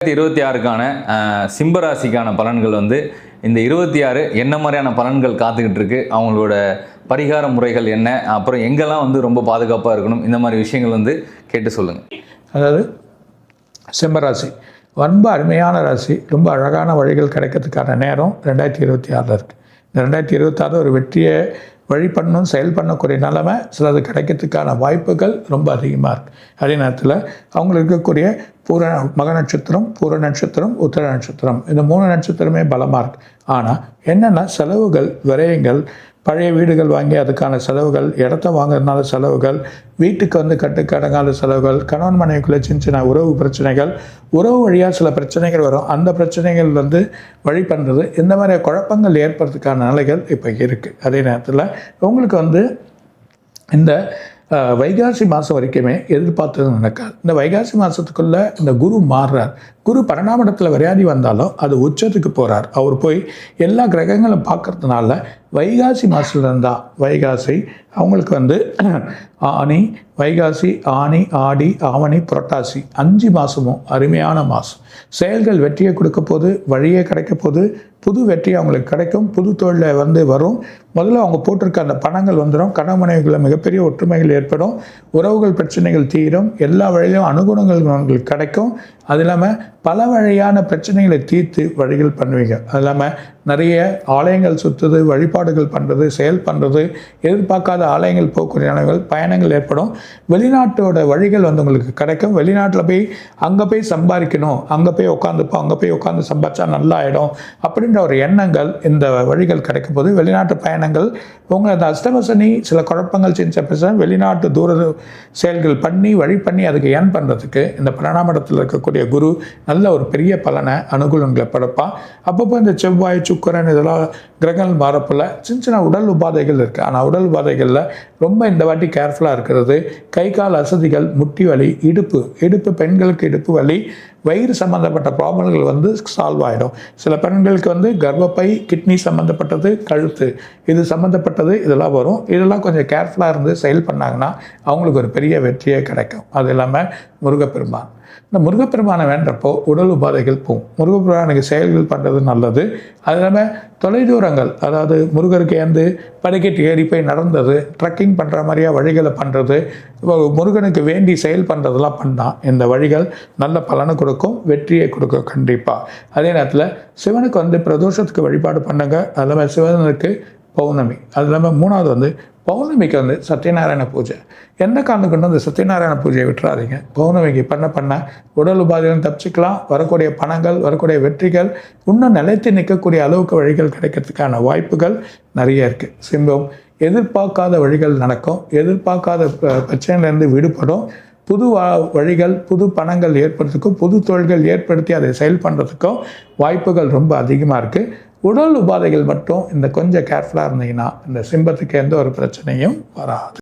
ரெண்டாயிரத்தி இருபத்தி ஆறுக்கான சிம்பராசிக்கான பலன்கள் வந்து இந்த இருபத்தி ஆறு என்ன மாதிரியான பலன்கள் காத்துக்கிட்டு இருக்கு அவங்களோட பரிகார முறைகள் என்ன அப்புறம் எங்கெல்லாம் வந்து ரொம்ப பாதுகாப்பாக இருக்கணும் இந்த மாதிரி விஷயங்கள் வந்து கேட்டு சொல்லுங்கள் அதாவது சிம்மராசி. ரொம்ப அருமையான ராசி ரொம்ப அழகான வழிகள் கிடைக்கிறதுக்கான நேரம் ரெண்டாயிரத்தி இருபத்தி ஆறில் இருக்குது ரெண்டாயிரத்தி இருபத்தாறு ஒரு வெற்றியை வழி பண்ணும் செயல் பண்ணக்கூடிய நிலமை சிலது கிடைக்கிறதுக்கான வாய்ப்புகள் ரொம்ப அதிகமாக இருக்குது அதே நேரத்தில் அவங்களுக்கு இருக்கக்கூடிய பூர மக நட்சத்திரம் பூர நட்சத்திரம் உத்தர நட்சத்திரம். இந்த மூணு நட்சத்திரமே பலமாக இருக்குது ஆனால் என்னென்னா செலவுகள் விரயங்கள் பழைய வீடுகள் வாங்கி அதுக்கான செலவுகள் இடத்த வாங்குறதுனால செலவுகள் வீட்டுக்கு வந்து கட்டுக்கடங்காத செலவுகள் கணவன் மனைவிக்குள்ளே சின்ன சின்ன உறவு பிரச்சனைகள் உறவு வழியாக சில பிரச்சனைகள் வரும். அந்த பிரச்சனைகள் வந்து வழி பண்ணுறது இந்த மாதிரி குழப்பங்கள் ஏற்படுறதுக்கான நிலைகள் இப்போ இருக்குது அதே நேரத்தில் உங்களுக்கு வந்து இந்த வைகாசி மாதம் வரைக்குமே எதிர்பார்த்தது நடக்காது. இந்த வைகாசி மாதத்துக்குள்ளே இந்த குரு மாறுறார். குரு பரிணாமத்தில் வரையாதி வந்தாலும் அது உச்சத்துக்கு போகிறார் அவர் போய் எல்லா கிரகங்களும் பார்க்கறதுனால வைகாசி மாதத்துல இருந்தால் வைகாசி அவங்களுக்கு வந்து ஆனி வைகாசி ஆனி ஆடி ஆவணி புரட்டாசி அஞ்சு மாதமும் அருமையான மாதம் செயல்கள் வெற்றியை கொடுக்க போது வழியே கிடைக்க போது புது வெற்றி அவங்களுக்கு கிடைக்கும் புது தொழிலில் வந்து வரும். முதல்ல அவங்க போட்டிருக்க அந்த பணங்கள் வந்துடும் கணவனைகளில் மிகப்பெரிய ஒற்றுமைகள் ஏற்படும் உறவுகள் பிரச்சனைகள் தீரும் எல்லா வழியிலும் அனுகுணங்கள் அவங்களுக்கு கிடைக்கும் அது இல்லாமல் பல வழியான பிரச்சனைகளை தீர்த்து வழிகள் பண்ணுவீங்க. அது இல்லாமல் நிறைய ஆலயங்கள் சுற்றுது வழிபாடுகள் பண்ணுறது செயல் பண்ணுறது எதிர்பார்க்காத ஆலயங்கள் போகக்கூடிய நிலைகள் பயணங்கள் ஏற்படும். வெளிநாட்டோட வழிகள் வந்து உங்களுக்கு கிடைக்கும். வெளிநாட்டில் போய் அங்கே போய் சம்பாதிக்கணும். அங்கே போய் உட்காந்துப்போம் அங்கே போய் உட்காந்து சம்பாதிச்சா நல்லா ஆகிடும் அப்படின்ற ஒரு எண்ணங்கள் இந்த வழிகள் கிடைக்கும் போது வெளிநாட்டு பயணங்கள் உங்களை அந்த அஷ்டமசனி சில குழப்பங்கள் செஞ்ச பிரச்சனை வெளிநாட்டு தூர செயல்கள் பண்ணி வழி பண்ணி அதுக்கு ஏன் பண்ணுறதுக்கு இந்த பிரணாமடத்தில் இருக்கக்கூடிய குரு நல்ல ஒரு பெரிய பலனை அனுகூலங்களை படைப்பான் அப்பப்போ இந்த செவ்வாய் சுக்கரன் இதெல்லாம் கிரகங்கள் மாறப்பில் சின்ன சின்ன உடல் உபாதைகள் இருக்குது ஆனால் உடல் உபாதைகளில் ரொம்ப இந்த வாட்டி கேர்ஃபுல்லாக இருக்கிறது. கை கால் அசதிகள் முட்டி வலி இடுப்பு. இடுப்பு பெண்களுக்கு இடுப்பு வலி வயிறு சம்மந்தப்பட்ட ப்ராப்ளங்கள் வந்து சால்வ் ஆகிடும் சில பெண்களுக்கு வந்து கர்ப்பப்பை கிட்னி சம்மந்தப்பட்டது கழுத்து. இது சம்மந்தப்பட்டது இதெல்லாம் வரும். இதெல்லாம் கொஞ்சம் கேர்ஃபுல்லாக இருந்து செயல் பண்ணாங்கன்னா அவங்களுக்கு ஒரு பெரிய வெற்றியே கிடைக்கும். அது இல்லாமல் முருகப்பெருமான். இந்த முருகப்பெருமானை வேண்டப்போ உடல் உபாதைகள் போகும். முருகப்பெருமானுக்கு செயல்கள் பண்ணுறது நல்லது. அது இல்லாமல் தொலைதூரங்கள் அதாவது முருகருக்கு ஏந்து படிக்கட்டு ஏறி போய் நடந்தது ட்ரக்கிங் பண்ணுற மாதிரியா வழிகளை பண்ணுறது முருகனுக்கு வேண்டி செயல் பண்ணுறதெல்லாம் பண்ணால் இந்த வழிகள் நல்ல பலனை கொடுக்கும் வெற்றியை கொடுக்கும் கண்டிப்பாக அதே நேரத்தில் சிவனுக்கு வந்து பிரதோஷத்துக்கு வழிபாடு பண்ணுங்க. அது இல்லாமல் சிவனுக்கு பௌர்ணமி. அது இல்லாமல் மூணாவது வந்து பௌர்ணமிக்கு வந்து சத்யநாராயண பூஜை. எந்த காரணம் அந்த சத்யநாராயண பூஜையை விட்டுறாதீங்க? பௌர்ணமிக்கு பண்ண பண்ண உடல் உபாதைகளும் தப்பிச்சுக்கலாம். வரக்கூடிய பணங்கள் வரக்கூடிய வெற்றிகள் இன்னும் நிலைத்து நிற்கக்கூடிய அளவுக்கு வழிகள் கிடைக்கிறதுக்கான வாய்ப்புகள் நிறைய இருக்குது சிம்பம் எதிர்பார்க்காத வழிகள் நடக்கும். எதிர்பார்க்காத ப- பிரச்சனையிலேருந்து விடுபடும். புது வா- வழிகள் புது பணங்கள் ஏற்படுறதுக்கும் புது தொழில்கள் ஏற்படுத்தி அதை செயல் பண்ணுறதுக்கும் வாய்ப்புகள் ரொம்ப அதிகமாக இருக்குது உடல் உபாதைகள் மட்டும் இந்த கொஞ்சம் கேர்ஃபுல்லாக இருந்தீங்கன்னா இந்த சிம்பத்துக்கு எந்த ஒரு பிரச்சனையும் வராது.